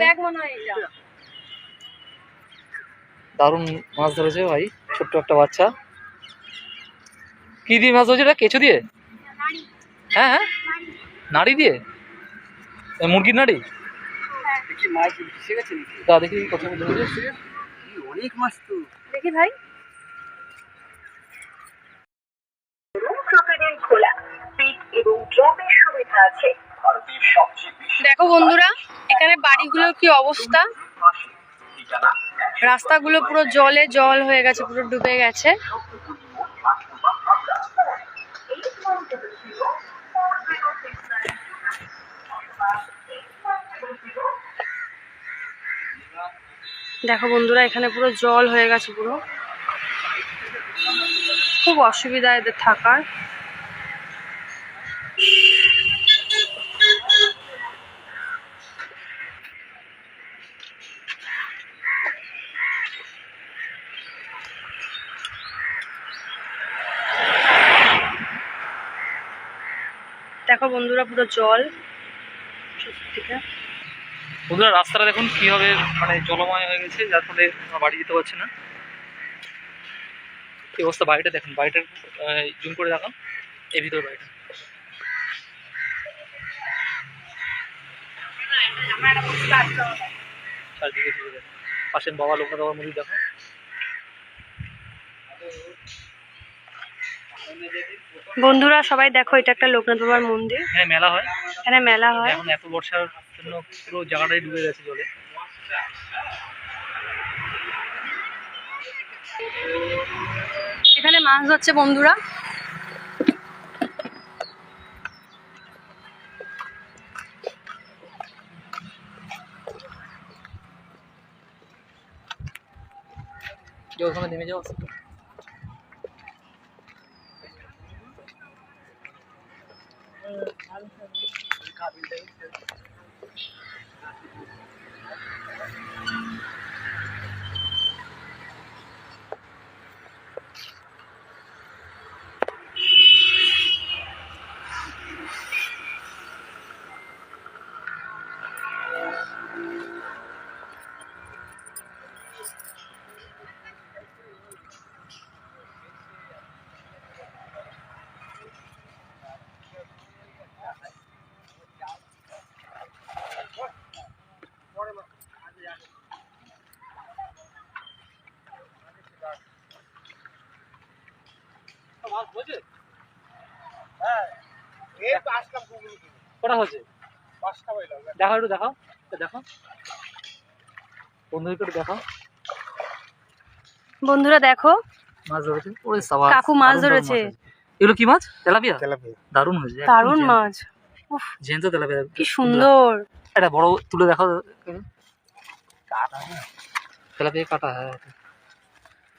Bag মনে হয় এটা দারুণ মাছ ধরেছে ভাই ছোট্ট একটা বাচ্চা। কি দিয়ে মাছ ধরেছে এটা? কেঁচো দিয়ে? হ্যাঁ হ্যাঁ। নাড়ি দিয়ে? মুরগির নাড়ি? তা দেখি কত অনেক মাছ তো। দেখি ভাই। খোলা পিক এবং ড্রপের সুবিধা আছে। দেখো বন্ধুরা, এখানে বাড়িগুলোর কি অবস্থা? রাস্তাগুলো পুরো জলে জল হয়ে গেছে, পুরো ডুবে গেছে। দেখো বন্ধুরা, এখানে পুরো জল হয়ে গেছে পুরো। খুব অসুবিধা এদের থাকার। দেখো বন্ধুরা, পুরো জল। বন্ধুরা, রাস্তাটা দেখুন কীভাবে মানে জলময় হয়ে গেছে, যার ফলে বাড়ি যেতে পারছে না। কি অবস্থা বাড়িটা দেখুন বাড়িটার জুম করে দেখান, এই ভিতরে বাড়িটা। চারদিকে পাশে বাবা লোকনাথ বাবার দেখো। বন্ধুরা সবাই দেখো এটা একটা লোকনাথ বাবার মন্দির। হ্যাঁ মেলা হয়। এখানে মেলা হয়। এখন এত বর্ষার জন্য পুরো জায়গাটাই ডুবে গেছে জলে। এখানে মাছ ধরছে বন্ধুরা। যে ওখানে নেমে যাও। cabelo dele. কটা হয়েছে? দেখাও একটু দেখাও একটু দেখাও। একটু দেখাও। বন্ধুরা দেখো। মাছ ধরেছে। ওরে সাবাস কাকু মাছ দারুণ দারুণ ধরেছে। এগুলো কি মাছ? তেলাপিয়া? তেলাপিয়া। দারুণ হয়েছে দারুণ মাছ। উফ জ্যান্ত তেলাপিয়া। কি সুন্দর। এটা বড় তুলে কাটা তেলাপিয়া কাটা হ্যাঁ।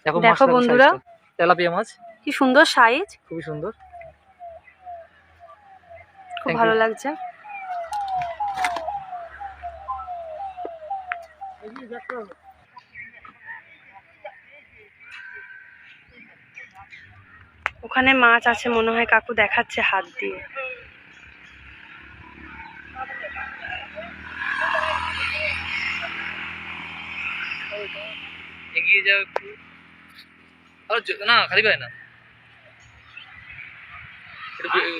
দেখো বন্ধুরা। তেলাপিয়া মাছ। কি সুন্দর সাইজ? খুবই সুন্দর। খুব ভালো লাগছে। ওখানে মাছ আছে মনে হয় কাকু দেখাচ্ছে হাত দিয়ে। এগিয়ে যাও একটু। আর না খালি পায় না।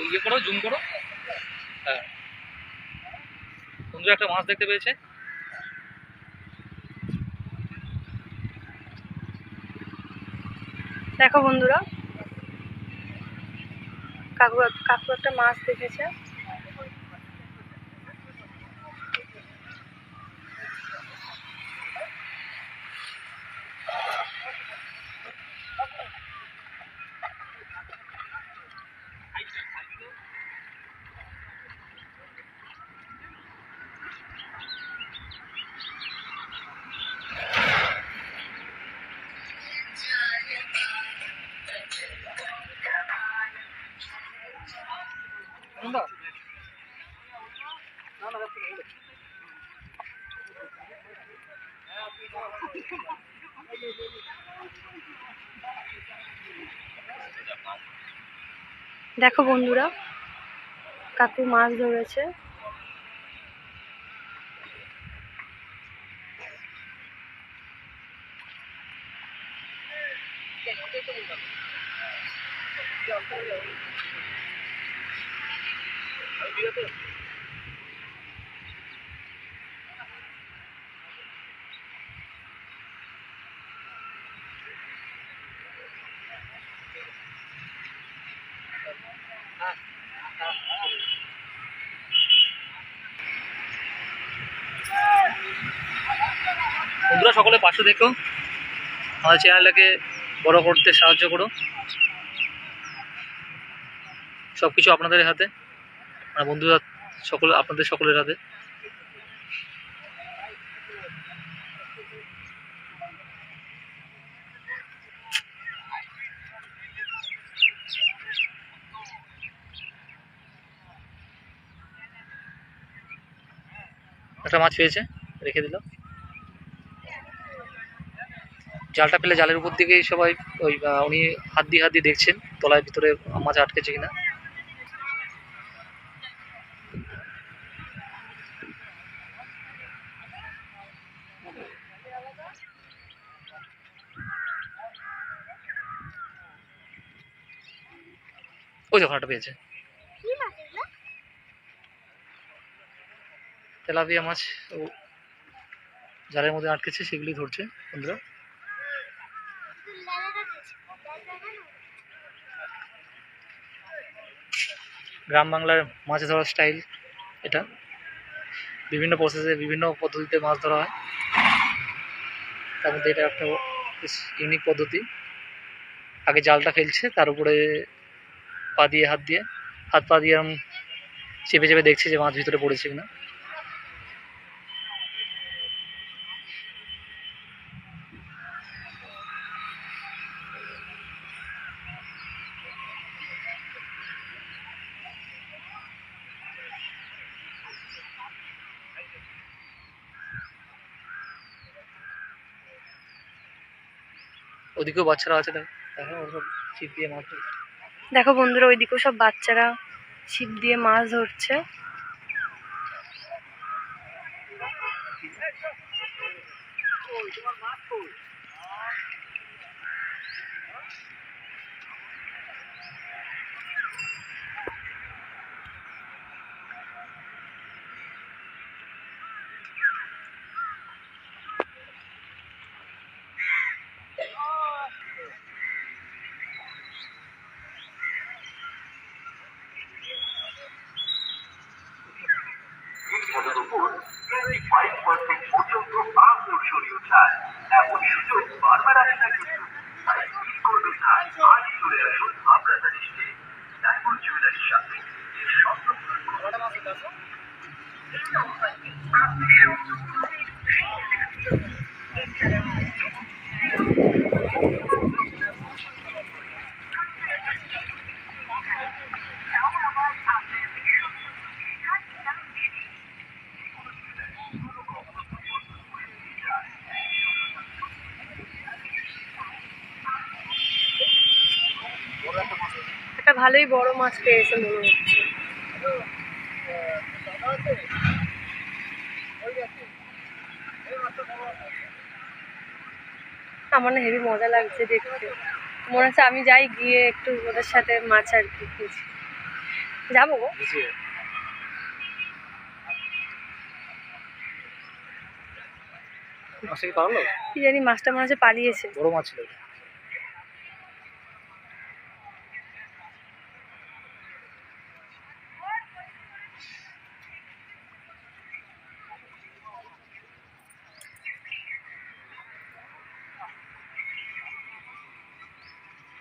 ইয়ে করো জুম করো। হ্যাঁ। বন্ধুরা, একটা মাছ দেখতে পেয়েছে। দেখো বন্ধুরা, কাকু কাকু একটা মাছ দেখেছে। দেখো বন্ধুরা কাকু মাছ ধরেছে Thank you. সকলে পাশে দেখো। আমাদের চ্যানেলটাকে বড় করতে সাহায্য করো। সব কিছু আপনাদের হাতে। মানে বন্ধুরা, সকল, আপনাদের সকলের হাতে। একটা মাছ পেয়েছে, রেখে দিল জালটা পেলে জালের উপর দিকেই সবাই ওই উনি হাত দিয়ে হাত দিয়ে দেখছেন, তলায় ভিতরে মাছ আটকেছে কিনা। ওই যখন একটা পেয়েছে। তেলাপিয়া মাছ ও জালের মধ্যে আটকেছে সেগুলি ধরছে বন্ধুরা। গ্রাম বাংলার মাছ ধরার স্টাইল এটা। বিভিন্ন প্রসেসে বিভিন্ন পদ্ধতিতে মাছ ধরা হয়। তার মধ্যে এটা একটা ইউনিক পদ্ধতি। আগে জালটা ফেলছে তার উপরে পা দিয়ে, হাত দিয়ে। হাত পা দিয়ে এরম চেপে চেপে দেখছি যে মাছ ভিতরে পড়েছে কিনা। ওদিকেও বাচ্চারা আছে, দেখ। ওরা সব ছিপ দিয়ে মাছ। দেখো বন্ধুরা ওইদিকেও সব বাচ্চারা ছিপ দিয়ে মাছ ধরছে। ডায়মন্ড জুয়েলারির সাথে এর স্বপ্ন পূরণ করুন। একটা ভালোই বড় মাছ পেয়েছে মনে হচ্ছে। আমার না হেবি মজা লাগছে দেখতে। মনে হচ্ছে আমি যাই গিয়ে একটু ওদের সাথে মাছ আর কি খুঁজি যাব গো। কি জানি মাছটা মনে হচ্ছে পালিয়েছে। বড় মাছ ছিল।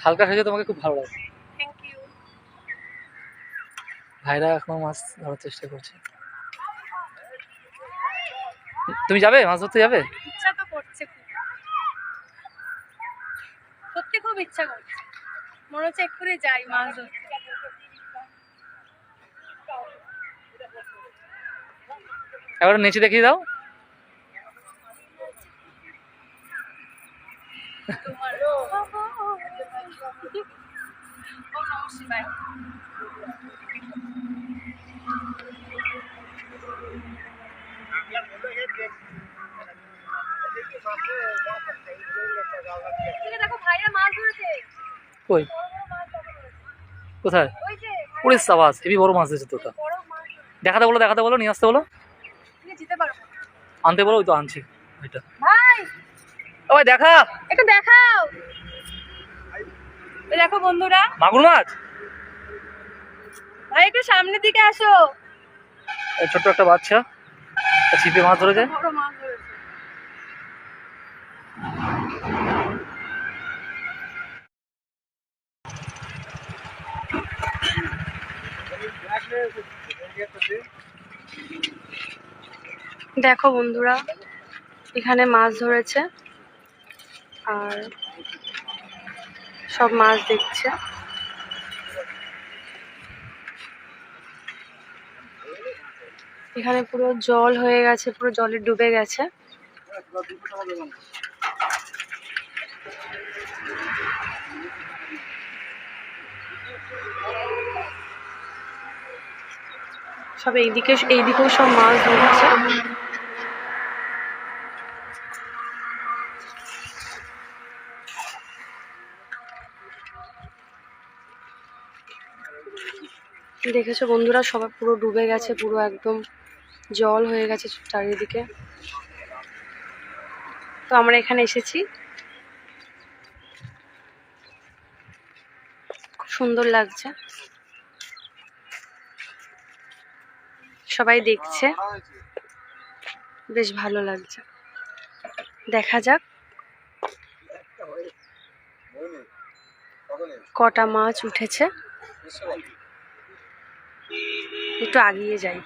হালকা সাজে তোমাকে খুব ভালো লাগে ভাইরা এখনও মাছ ধরার চেষ্টা করছে। তুমি যাবে? মাছ ধরতে যাবে? ইচ্ছা তো করছে সত্যি খুব ইচ্ছা করছে। মনে হচ্ছে এক্ষুনি যাই মাছ ধরতে। এবার নিচে দেখিয়ে দাও। তোমার ওম নমঃ শিবায় কই। কোথায় সাবাস বড় মাছ। দেখাতে বলো দেখাতে বলো নিয়ে আসতে বলো। আনতে বলো ওই তো আনছি ওইটা ভাই ও ভাই দেখা দেখাও দেখো বন্ধুরা। মাগুর মাছ? ভাই একটু সামনের দিকে আসো। এই ছোট্ট একটা বাচ্চা ছিপে মাছ ধরেছে। দেখো বন্ধুরা এখানে মাছ ধরেছে। আর সব মাছ দেখছে। এখানে পুরো জল হয়ে গেছে, পুরো জলে ডুবে গেছে। সব এইদিকে এইদিকেও সব মাছ ধরছে। দেখেছ বন্ধুরা? সবাই পুরো ডুবে গেছে, পুরো একদম জল হয়ে গেছে চারিদিকে। তো আমরা এখানে এসেছি। খুব সুন্দর লাগছে। সবাই দেখছে। বেশ ভালো লাগছে। দেখা যাক। কটা মাছ উঠেছে। একটু আগিয়ে যাই।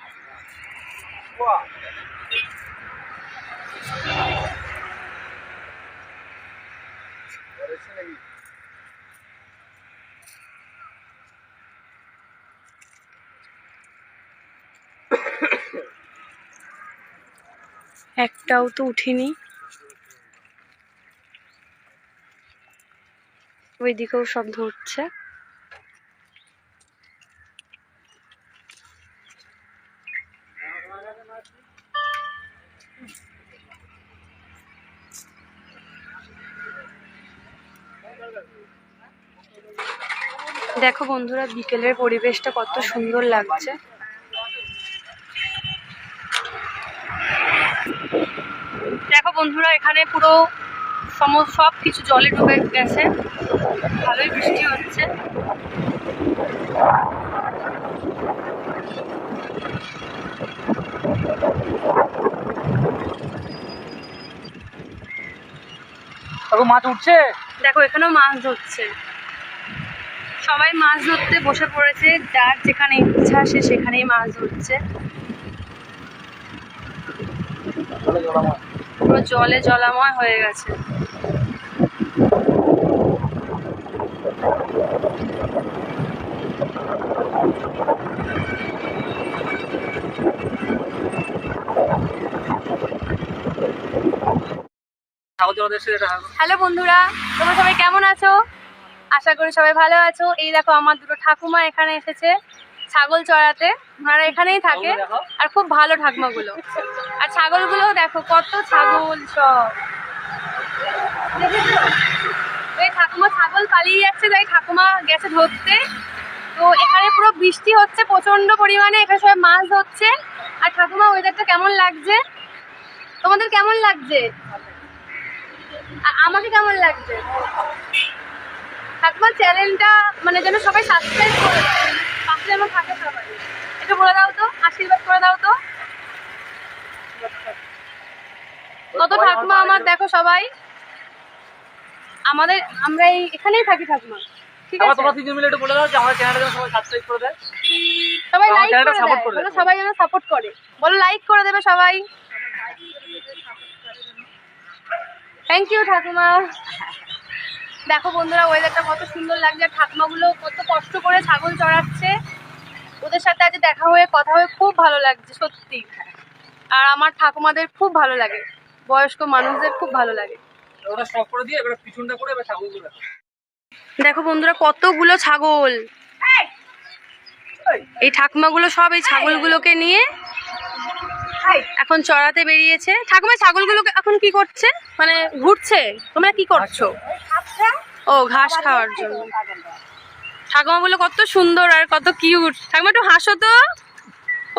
একটাও তো উঠিনি। ওইদিকেও সব ধরছে। দেখো বন্ধুরা বিকেলের পরিবেশটা কত সুন্দর লাগছে। দেখো বন্ধুরা এখানে পুরো সম সব কিছু জলে ডুবে গেছে। ভালোই বৃষ্টি হচ্ছে। মাছ উঠছে? দেখো এখানেও মাছ ধরছে। সবাই মাছ ধরতে বসে পড়েছে যার যেখানে ইচ্ছা সে সেখানেই মাছ ধরছে। পুরো জলে জলাময় হয়ে গেছে। হ্যালো বন্ধুরা তোমরা সবাই কেমন আছো? আশা করি সবাই ভালো আছো। এই দেখো আমার দুটো ঠাকুমা এখানে এসেছে ছাগল চড়াতে। ওনারা এখানেই থাকে। আর খুব ভালো ঠাকুমাগুলো। আর ছাগলগুলোও দেখো কত ছাগল সব। এই ঠাকুমা ছাগল পালিয়ে যাচ্ছে তাই ঠাকুমা গেছে ধরতে। তো এখানে পুরো বৃষ্টি হচ্ছে প্রচণ্ড পরিমাণে এখানে সবাই মাছ ধরছে। আর ঠাকুমা ওয়েদারটা কেমন লাগছে? তোমাদের কেমন লাগছে? আমাকে কেমন লাগছে? ঠাকুমার চ্যানেলটা মানে যেন সবাই সাবস্ক্রাইব করে পাশে যেন থাকে সবাই। একটু বলে দাও তো আশীর্বাদ করে দাও তো। কত ঠাকুমা আমার দেখো সবাই। আমাদের আমরা এই এখানেই থাকি ঠাকুমা। ঠিক আছে? তোমরা তিনজন মিলে একটু বলে দাও যে আমার চ্যানেলটা সবাই সাবস্ক্রাইব করে দেয়। সবাই লাইক করে support করে বলো সবাই যেন সাপোর্ট করে। বলো লাইক করে দেবে সবাই। থ্যাংক ইউ ঠাকুমা। দেখো বন্ধুরা ওয়েদারটা কত সুন্দর লাগছে। আর ঠাকুমাগুলো কত কষ্ট করে ছাগল চড়াচ্ছে। ওদের সাথে আজ দেখা হয়ে কথা হয়ে খুব ভালো লাগছে সত্যি। আর আমার ঠাকুমাদের খুব ভালো লাগে। বয়স্ক মানুষদের খুব ভালো লাগে। ওটা স্টপ করে দিয়ে এবার পিছনটা করে এবার ছাগলগুলো দেখো দেখো বন্ধুরা কতগুলো ছাগল। এই ঠাকুমাগুলো সব এই ছাগলগুলোকে নিয়ে এখন চড়াতে বেরিয়েছে। ঠাকুমা ছাগলগুলোকে এখন কি করছে? মানে ঘুরছে? তোমরা কি করছ? ও ঘাস খাওয়ার জন্য। ঠাকুমা ঠাকুমাগুলো কত সুন্দর আর কত কিউট ঠাকুমা একটু হাসো তো।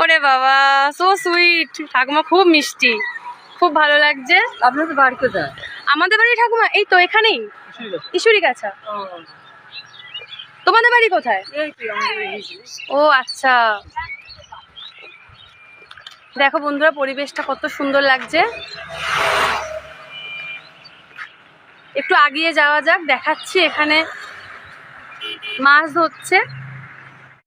ওরে বাবা সো সুইট ঠাকুমা খুব মিষ্টি। খুব ভালো লাগছে। বাড়ি কোথায়? আমাদের বাড়ি ঠাকুমা এই তো এখানেই। ঈশ্বরী গাছা তোমাদের বাড়ি কোথায়? ও আচ্ছা। দেখো বন্ধুরা পরিবেশটা কত সুন্দর লাগছে। একটু আগিয়ে যাওয়া যাক দেখাচ্ছি এখানে মাছ ধরছে।